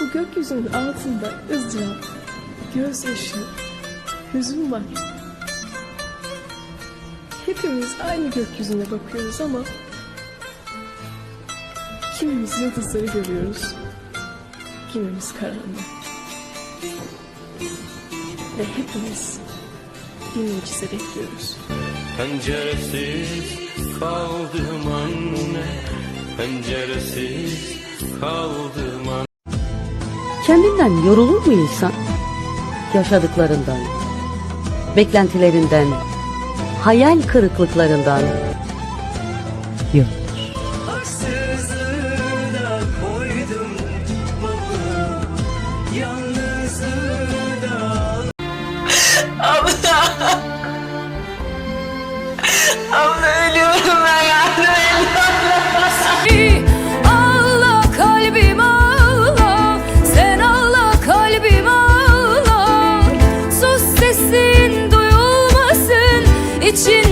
Bu gökyüzünün altında ızdırap, gözyaşı, hüzün var. Hepimiz aynı gökyüzüne bakıyoruz ama kimimiz yıldızları görüyoruz, kimimiz karanlık. Ve hepimiz mucize bekliyoruz. Penceresiz kaldım anne Penceresiz kaldım anne Kendinden yorulur mu insan? Yaşadıklarından, beklentilerinden, hayal kırıklıklarından. Yok. Haksızlığına koydum için